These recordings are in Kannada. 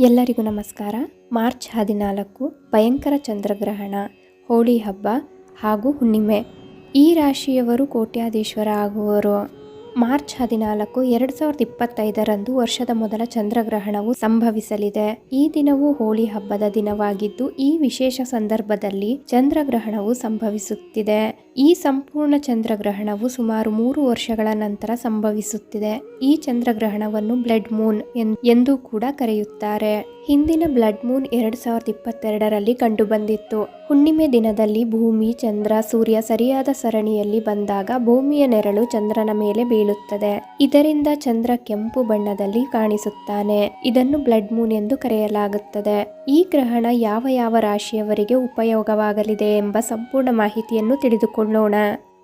ಎಲ್ಲರಿಗೂ ನಮಸ್ಕಾರ. ಮಾರ್ಚ್ ಹದಿನಾಲ್ಕು ಭಯಂಕರ ಚಂದ್ರಗ್ರಹಣ ಹೋಳಿ ಹಬ್ಬ ಹಾಗೂ ಹುಣ್ಣಿಮೆ. ಈ ರಾಶಿಯವರು ಕೋಟ್ಯಾಧೀಶ್ವರ ಆಗುವರು. ಮಾರ್ಚ್ ಹದಿನಾಲ್ಕು, ಎರಡು ಸಾವಿರದ ಇಪ್ಪತ್ತೈದರಂದು ವರ್ಷದ ಮೊದಲ ಚಂದ್ರಗ್ರಹಣವು ಸಂಭವಿಸಲಿದೆ. ಈ ದಿನವು ಹೋಳಿ ಹಬ್ಬದ ದಿನವಾಗಿದ್ದು, ಈ ವಿಶೇಷ ಸಂದರ್ಭದಲ್ಲಿ ಚಂದ್ರಗ್ರಹಣವು ಸಂಭವಿಸುತ್ತಿದೆ. ಈ ಸಂಪೂರ್ಣ ಚಂದ್ರಗ್ರಹಣವು ಸುಮಾರು ಮೂರು ವರ್ಷಗಳ ನಂತರ ಸಂಭವಿಸುತ್ತಿದೆ. ಈ ಚಂದ್ರಗ್ರಹಣವನ್ನು ಬ್ಲಡ್ ಮೂನ್ ಎಂದು ಕೂಡ ಕರೆಯುತ್ತಾರೆ. ಹಿಂದಿನ ಬ್ಲಡ್ ಮೂನ್ ಎರಡು ಸಾವಿರದ ಇಪ್ಪತ್ತೆರಡರಲ್ಲಿ ಕಂಡುಬಂದಿತ್ತು. ಹುಣ್ಣಿಮೆ ದಿನದಲ್ಲಿ ಭೂಮಿ, ಚಂದ್ರ, ಸೂರ್ಯ ಸರಿಯಾದ ಸರಣಿಯಲ್ಲಿ ಬಂದಾಗ ಭೂಮಿಯ ನೆರಳು ಚಂದ್ರನ ಮೇಲೆ ಬೀಳುತ್ತದೆ. ಇದರಿಂದ ಚಂದ್ರ ಕೆಂಪು ಬಣ್ಣದಲ್ಲಿ ಕಾಣಿಸುತ್ತಾನೆ. ಇದನ್ನು ಬ್ಲಡ್ ಮೂನ್ ಎಂದು ಕರೆಯಲಾಗುತ್ತದೆ. ಈ ಗ್ರಹಣ ಯಾವ ಯಾವ ರಾಶಿಯವರಿಗೆ ಉಪಯೋಗವಾಗಲಿದೆ ಎಂಬ ಸಂಪೂರ್ಣ ಮಾಹಿತಿಯನ್ನು ತಿಳಿದುಕೊಳ್ಳೋಣ.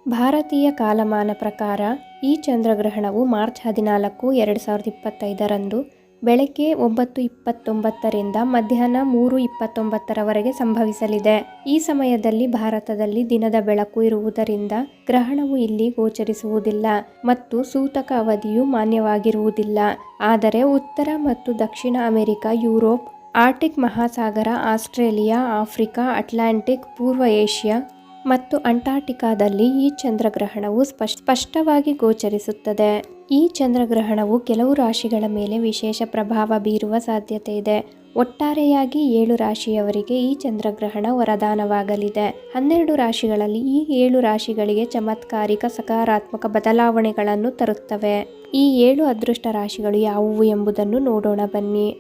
ಭಾರತೀಯ ಕಾಲಮಾನ ಪ್ರಕಾರ ಈ ಚಂದ್ರಗ್ರಹಣವು ಮಾರ್ಚ್ ಹದಿನಾಲ್ಕು, ಎರಡು ಸಾವಿರದ ಇಪ್ಪತ್ತೈದರಂದು ಬೆಳಗ್ಗೆ ಒಂಬತ್ತು ಇಪ್ಪತ್ತೊಂಬತ್ತರಿಂದ ಮಧ್ಯಾಹ್ನ ಮೂರು ಇಪ್ಪತ್ತೊಂಬತ್ತರವರೆಗೆ ಸಂಭವಿಸಲಿದೆ. ಈ ಸಮಯದಲ್ಲಿ ಭಾರತದಲ್ಲಿ ದಿನದ ಬೆಳಕು ಇರುವುದರಿಂದ ಗ್ರಹಣವು ಇಲ್ಲಿ ಗೋಚರಿಸುವುದಿಲ್ಲ ಮತ್ತು ಸೂತಕ ಅವಧಿಯು ಮಾನ್ಯವಾಗಿರುವುದಿಲ್ಲ. ಆದರೆ ಉತ್ತರ ಮತ್ತು ದಕ್ಷಿಣ ಅಮೆರಿಕ, ಯುರೋಪ್, ಆರ್ಟಿಕ್ ಮಹಾಸಾಗರ, ಆಸ್ಟ್ರೇಲಿಯಾ, ಆಫ್ರಿಕಾ, ಅಟ್ಲಾಂಟಿಕ್, ಪೂರ್ವ ಏಷ್ಯಾ ಮತ್ತು ಅಂಟಾರ್ಟಿಕಾದಲ್ಲಿ ಈ ಚಂದ್ರಗ್ರಹಣವು ಸ್ಪಷ್ಟ ಸ್ಪಷ್ಟವಾಗಿ ಗೋಚರಿಸುತ್ತದೆ. ಈ ಚಂದ್ರಗ್ರಹಣವು ಕೆಲವು ರಾಶಿಗಳ ಮೇಲೆ ವಿಶೇಷ ಪ್ರಭಾವ ಬೀರುವ ಸಾಧ್ಯತೆ ಇದೆ. ಒಟ್ಟಾರೆಯಾಗಿ ಏಳು ರಾಶಿಯವರಿಗೆ ಈ ಚಂದ್ರಗ್ರಹಣ ವರದಾನವಾಗಲಿದೆ. ಹನ್ನೆರಡು ರಾಶಿಗಳಲ್ಲಿ ಈ ಏಳು ರಾಶಿಗಳಿಗೆ ಚಮತ್ಕಾರಿಕ ಸಕಾರಾತ್ಮಕ ಬದಲಾವಣೆಗಳನ್ನು ತರುತ್ತವೆ. ಈ ಏಳು ಅದೃಷ್ಟ ರಾಶಿಗಳು ಯಾವುವು ಎಂಬುದನ್ನು ನೋಡೋಣ ಬನ್ನಿ.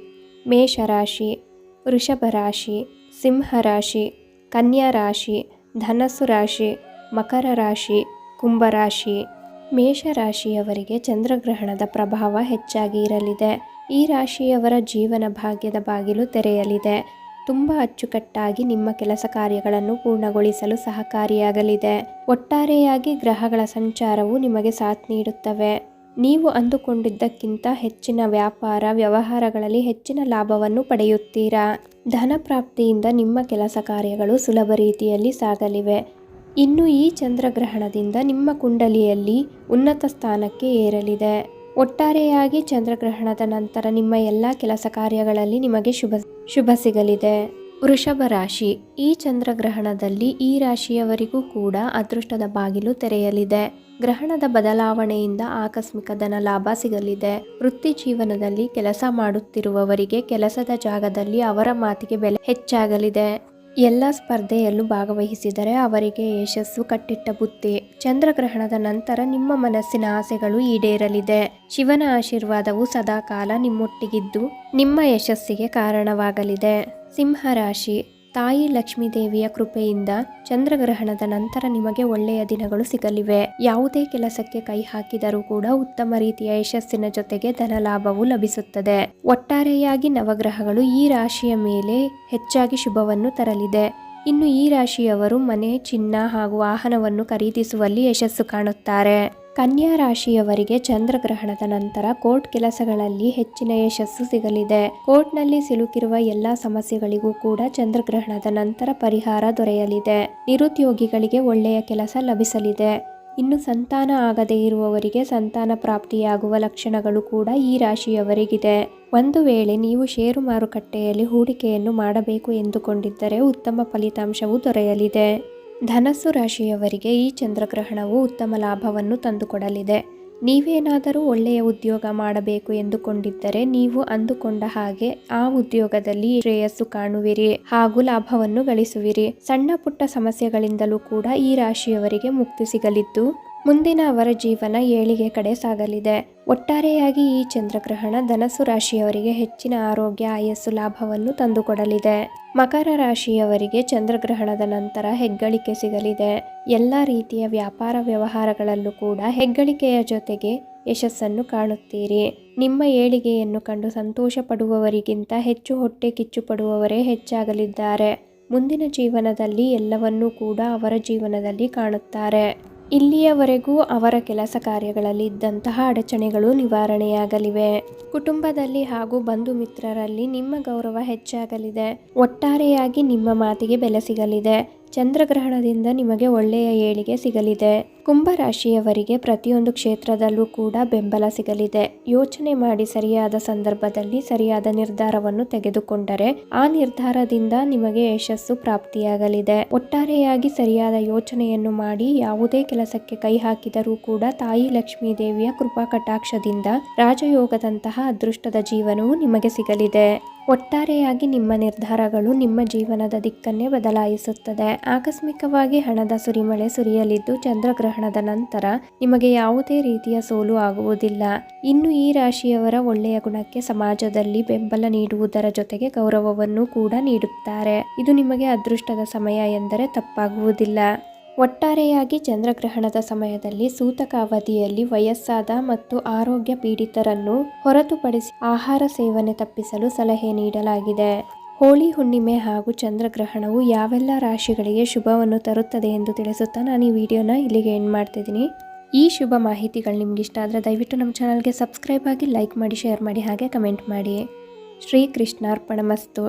ಮೇಷರಾಶಿ ವೃಷಭ ರಾಶಿ, ಸಿಂಹ ರಾಶಿ, ಕನ್ಯಾ ರಾಶಿ ಧನಸ್ಸು ರಾಶಿ, ಮಕರ ರಾಶಿ ಕುಂಭರಾಶಿ ಮೇಷರಾಶಿಯವರಿಗೆ ಚಂದ್ರಗ್ರಹಣದ ಪ್ರಭಾವ ಹೆಚ್ಚಾಗಿ ಇರಲಿದೆ. ಈ ರಾಶಿಯವರ ಜೀವನ ಭಾಗ್ಯದ ಬಾಗಿಲು ತೆರೆಯಲಿದೆ. ತುಂಬ ಅಚ್ಚುಕಟ್ಟಾಗಿ ನಿಮ್ಮ ಕೆಲಸ ಕಾರ್ಯಗಳನ್ನು ಪೂರ್ಣಗೊಳಿಸಲು ಸಹಕಾರಿಯಾಗಲಿದೆ. ಒಟ್ಟಾರೆಯಾಗಿ ಗ್ರಹಗಳ ಸಂಚಾರವು ನಿಮಗೆ ಸಾಥ್ ನೀಡುತ್ತವೆ. ನೀವು ಅಂದುಕೊಂಡಿದ್ದಕ್ಕಿಂತ ಹೆಚ್ಚಿನ ವ್ಯಾಪಾರ ವ್ಯವಹಾರಗಳಲ್ಲಿ ಹೆಚ್ಚಿನ ಲಾಭವನ್ನು ಪಡೆಯುತ್ತೀರಾ? ಧನ ಪ್ರಾಪ್ತಿಯಿಂದ ನಿಮ್ಮ ಕೆಲಸ ಕಾರ್ಯಗಳು ಸುಲಭ ರೀತಿಯಲ್ಲಿ ಸಾಗಲಿವೆ. ಇನ್ನು ಈ ಚಂದ್ರಗ್ರಹಣದಿಂದ ನಿಮ್ಮ ಕುಂಡಲಿಯಲ್ಲಿ ಉನ್ನತ ಸ್ಥಾನಕ್ಕೆ ಏರಲಿದೆ. ಒಟ್ಟಾರೆಯಾಗಿ ಚಂದ್ರಗ್ರಹಣದ ನಂತರ ನಿಮ್ಮ ಎಲ್ಲ ಕೆಲಸ ಕಾರ್ಯಗಳಲ್ಲಿ ನಿಮಗೆ ಶುಭ ಶುಭ ಸಿಗಲಿದೆ. ವೃಷಭ ರಾಶಿ, ಈ ಚಂದ್ರಗ್ರಹಣದಲ್ಲಿ ಈ ರಾಶಿಯವರಿಗೂ ಕೂಡ ಅದೃಷ್ಟದ ಬಾಗಿಲು ತೆರೆಯಲಿದೆ. ಗ್ರಹಣದ ಬದಲಾವಣೆಯಿಂದ ಆಕಸ್ಮಿಕ ಧನ ಲಾಭ ಸಿಗಲಿದೆ. ವೃತ್ತಿ ಜೀವನದಲ್ಲಿ ಕೆಲಸ ಮಾಡುತ್ತಿರುವವರಿಗೆ ಕೆಲಸದ ಜಾಗದಲ್ಲಿ ಅವರ ಮಾತಿಗೆ ಬೆಲೆ ಹೆಚ್ಚಾಗಲಿದೆ. ಎಲ್ಲ ಸ್ಪರ್ಧೆಯಲ್ಲೂ ಭಾಗವಹಿಸಿದರೆ ಅವರಿಗೆ ಯಶಸ್ಸು ಕಟ್ಟಿಟ್ಟ ಬುತ್ತಿ ಚಂದ್ರಗ್ರಹಣದ ನಂತರ ನಿಮ್ಮ ಮನಸ್ಸಿನ ಆಸೆಗಳು ಈಡೇರಲಿದೆ. ಶಿವನ ಆಶೀರ್ವಾದವು ಸದಾಕಾಲ ನಿಮ್ಮೊಟ್ಟಿಗಿದ್ದು ನಿಮ್ಮ ಯಶಸ್ಸಿಗೆ ಕಾರಣವಾಗಲಿದೆ. ಸಿಂಹರಾಶಿ ತಾಯಿ ಲಕ್ಷ್ಮೀದೇವಿಯ ಕೃಪೆಯಿಂದ ಚಂದ್ರಗ್ರಹಣದ ನಂತರ ನಿಮಗೆ ಒಳ್ಳೆಯ ದಿನಗಳು ಸಿಗಲಿವೆ. ಯಾವುದೇ ಕೆಲಸಕ್ಕೆ ಕೈ ಹಾಕಿದರೂ ಕೂಡ ಉತ್ತಮ ರೀತಿಯ ಯಶಸ್ಸಿನ ಜೊತೆಗೆ ಧನಲಾಭವು ಲಭಿಸುತ್ತದೆ. ಒಟ್ಟಾರೆಯಾಗಿ ನವಗ್ರಹಗಳು ಈ ರಾಶಿಯ ಮೇಲೆ ಹೆಚ್ಚಾಗಿ ಶುಭವನ್ನು ತರಲಿದೆ. ಇನ್ನು ಈ ರಾಶಿಯವರು ಮನೆ, ಚಿನ್ನ ಹಾಗೂ ವಾಹನವನ್ನು ಖರೀದಿಸುವಲ್ಲಿ ಯಶಸ್ಸು ಕಾಣುತ್ತಾರೆ. ಕನ್ಯಾ ರಾಶಿಯವರಿಗೆ ಚಂದ್ರಗ್ರಹಣದ ನಂತರ ಕೋರ್ಟ್ ಕೆಲಸಗಳಲ್ಲಿ ಹೆಚ್ಚಿನ ಯಶಸ್ಸು ಸಿಗಲಿದೆ. ಕೋರ್ಟ್ನಲ್ಲಿ ಸಿಲುಕಿರುವ ಎಲ್ಲಾ ಸಮಸ್ಯೆಗಳಿಗೂ ಕೂಡ ಚಂದ್ರಗ್ರಹಣದ ನಂತರ ಪರಿಹಾರ ದೊರೆಯಲಿದೆ. ನಿರುದ್ಯೋಗಿಗಳಿಗೆ ಒಳ್ಳೆಯ ಕೆಲಸ ಲಭಿಸಲಿದೆ. ಇನ್ನು ಸಂತಾನ ಆಗದೇ ಇರುವವರಿಗೆ ಸಂತಾನ ಪ್ರಾಪ್ತಿಯಾಗುವ ಲಕ್ಷಣಗಳು ಕೂಡ ಈ ರಾಶಿಯವರಿಗಿದೆ. ಒಂದು ವೇಳೆ ನೀವು ಷೇರು ಮಾರುಕಟ್ಟೆಯಲ್ಲಿ ಹೂಡಿಕೆಯನ್ನು ಮಾಡಬೇಕು ಎಂದುಕೊಂಡಿದ್ದರೆ ಉತ್ತಮ ಫಲಿತಾಂಶವು ದೊರೆಯಲಿದೆ. ಧನಸ್ಸು ರಾಶಿಯವರಿಗೆ ಈ ಚಂದ್ರಗ್ರಹಣವು ಉತ್ತಮ ಲಾಭವನ್ನು ತಂದುಕೊಡಲಿದೆ. ನೀವೇನಾದರೂ ಒಳ್ಳೆಯ ಉದ್ಯೋಗ ಮಾಡಬೇಕು ಎಂದುಕೊಂಡಿದ್ದರೆ ನೀವು ಅಂದುಕೊಂಡ ಹಾಗೆ ಆ ಉದ್ಯೋಗದಲ್ಲಿ ಶ್ರೇಯಸ್ಸು ಕಾಣುವಿರಿ ಹಾಗೂ ಲಾಭವನ್ನು ಗಳಿಸುವಿರಿ. ಸಣ್ಣ ಪುಟ್ಟ ಸಮಸ್ಯೆಗಳಿಂದಲೂ ಕೂಡ ಈ ರಾಶಿಯವರಿಗೆ ಮುಕ್ತಿ ಸಿಗಲಿದ್ದು ಮುಂದಿನ ಅವರ ಜೀವನ ಏಳಿಗೆ ಕಡೆ ಸಾಗಲಿದೆ. ಒಟ್ಟಾರೆಯಾಗಿ ಈ ಚಂದ್ರಗ್ರಹಣ ಧನಸು ರಾಶಿಯವರಿಗೆ ಹೆಚ್ಚಿನ ಆರೋಗ್ಯ, ಆಯಸ್ಸು, ಲಾಭವನ್ನು ತಂದುಕೊಡಲಿದೆ. ಮಕರ ರಾಶಿಯವರಿಗೆ ಚಂದ್ರಗ್ರಹಣದ ನಂತರ ಹೆಗ್ಗಳಿಕೆ ಸಿಗಲಿದೆ. ಎಲ್ಲ ರೀತಿಯ ವ್ಯಾಪಾರ ವ್ಯವಹಾರಗಳಲ್ಲೂ ಕೂಡ ಹೆಗ್ಗಳಿಕೆಯ ಜೊತೆಗೆ ಯಶಸ್ಸನ್ನು ಕಾಣುತ್ತೀರಿ. ನಿಮ್ಮ ಏಳಿಗೆಯನ್ನು ಕಂಡು ಸಂತೋಷ ಪಡುವವರಿಗಿಂತ ಹೆಚ್ಚು ಹೊಟ್ಟೆ ಕಿಚ್ಚು ಪಡುವವರೇ ಹೆಚ್ಚಾಗಲಿದ್ದಾರೆ. ಮುಂದಿನ ಜೀವನದಲ್ಲಿ ಎಲ್ಲವನ್ನೂ ಕೂಡ ಅವರ ಜೀವನದಲ್ಲಿ ಕಾಣುತ್ತಾರೆ. ಇಲ್ಲಿಯವರೆಗೂ ಅವರ ಕೆಲಸ ಕಾರ್ಯಗಳಲ್ಲಿ ಇದ್ದಂತಹ ಅಡಚಣೆಗಳು ನಿವಾರಣೆಯಾಗಲಿವೆ. ಕುಟುಂಬದಲ್ಲಿ ಹಾಗೂ ಬಂಧು ಮಿತ್ರರಲ್ಲಿ ನಿಮ್ಮ ಗೌರವ ಹೆಚ್ಚಾಗಲಿದೆ. ಒಟ್ಟಾರೆಯಾಗಿ ನಿಮ್ಮ ಮಾತಿಗೆ ಬೆಲೆ ಸಿಗಲಿದೆ. ಚಂದ್ರಗ್ರಹಣದಿಂದ ನಿಮಗೆ ಒಳ್ಳೆಯ ಏಳಿಗೆ ಸಿಗಲಿದೆ. ಕುಂಭರಾಶಿಯವರಿಗೆ ಪ್ರತಿಯೊಂದು ಕ್ಷೇತ್ರದಲ್ಲೂ ಕೂಡ ಬೆಂಬಲ ಸಿಗಲಿದೆ. ಯೋಚನೆ ಮಾಡಿ ಸರಿಯಾದ ಸಂದರ್ಭದಲ್ಲಿ ಸರಿಯಾದ ನಿರ್ಧಾರವನ್ನು ತೆಗೆದುಕೊಂಡರೆ ಆ ನಿರ್ಧಾರದಿಂದ ನಿಮಗೆ ಯಶಸ್ಸು ಪ್ರಾಪ್ತಿಯಾಗಲಿದೆ. ಒಟ್ಟಾರೆಯಾಗಿ ಸರಿಯಾದ ಯೋಚನೆಯನ್ನು ಮಾಡಿ ಯಾವುದೇ ಕೆಲಸಕ್ಕೆ ಕೈ ಹಾಕಿದರೂ ಕೂಡ ತಾಯಿ ಲಕ್ಷ್ಮೀ ದೇವಿಯ ಕೃಪಾ ಕಟಾಕ್ಷದಿಂದ ರಾಜಯೋಗದಂತಹ ಅದೃಷ್ಟದ ಜೀವನವು ನಿಮಗೆ ಸಿಗಲಿದೆ. ಒಟ್ಟಾರೆಯಾಗಿ ನಿಮ್ಮ ನಿರ್ಧಾರಗಳು ನಿಮ್ಮ ಜೀವನದ ದಿಕ್ಕನ್ನೇ ಬದಲಾಯಿಸುತ್ತದೆ. ಆಕಸ್ಮಿಕವಾಗಿ ಹಣದ ಸುರಿಮಳೆ ಸುರಿಯಲಿದ್ದು ಚಂದ್ರಗ್ರಹಣದ ನಂತರ ನಿಮಗೆ ಯಾವುದೇ ರೀತಿಯ ಸೋಲು ಆಗುವುದಿಲ್ಲ. ಇನ್ನು ಈ ರಾಶಿಯವರ ಒಳ್ಳೆಯ ಗುಣಕ್ಕೆ ಸಮಾಜದಲ್ಲಿ ಬೆಂಬಲ ನೀಡುವುದರ ಜೊತೆಗೆ ಗೌರವವನ್ನು ಕೂಡ ನೀಡುತ್ತಾರೆ. ಇದು ನಿಮಗೆ ಅದೃಷ್ಟದ ಸಮಯ ಎಂದರೆ ತಪ್ಪಾಗುವುದಿಲ್ಲ. ಒಟ್ಟಾರೆಯಾಗಿ ಚಂದ್ರಗ್ರಹಣದ ಸಮಯದಲ್ಲಿ ಸೂತಕ ಅವಧಿಯಲ್ಲಿ ವಯಸ್ಸಾದ ಮತ್ತು ಆರೋಗ್ಯ ಪೀಡಿತರನ್ನು ಹೊರತುಪಡಿಸಿ ಆಹಾರ ಸೇವನೆ ತಪ್ಪಿಸಲು ಸಲಹೆ ನೀಡಲಾಗಿದೆ. ಹೋಳಿ ಹುಣ್ಣಿಮೆ ಹಾಗೂ ಚಂದ್ರಗ್ರಹಣವು ಯಾವೆಲ್ಲ ರಾಶಿಗಳಿಗೆ ಶುಭವನ್ನು ತರುತ್ತದೆ ಎಂದು ತಿಳಿಸುತ್ತಾ ನಾನು ಈ ವಿಡಿಯೋನ ಇಲ್ಲಿಗೆ ಎಂಡ್ ಮಾಡ್ತಿದ್ದೀನಿ. ಈ ಶುಭ ಮಾಹಿತಿಗಳು ನಿಮ್ಗೆ ಇಷ್ಟ ಆದರೆ ದಯವಿಟ್ಟು ನಮ್ಮ ಚಾನಲ್ಗೆ ಸಬ್ಸ್ಕ್ರೈಬ್ ಆಗಿ ಲೈಕ್ ಮಾಡಿ, ಶೇರ್ ಮಾಡಿ ಹಾಗೆ ಕಮೆಂಟ್ ಮಾಡಿ. ಶ್ರೀ ಕೃಷ್ಣಾರ್ಪಣಮಸ್ತು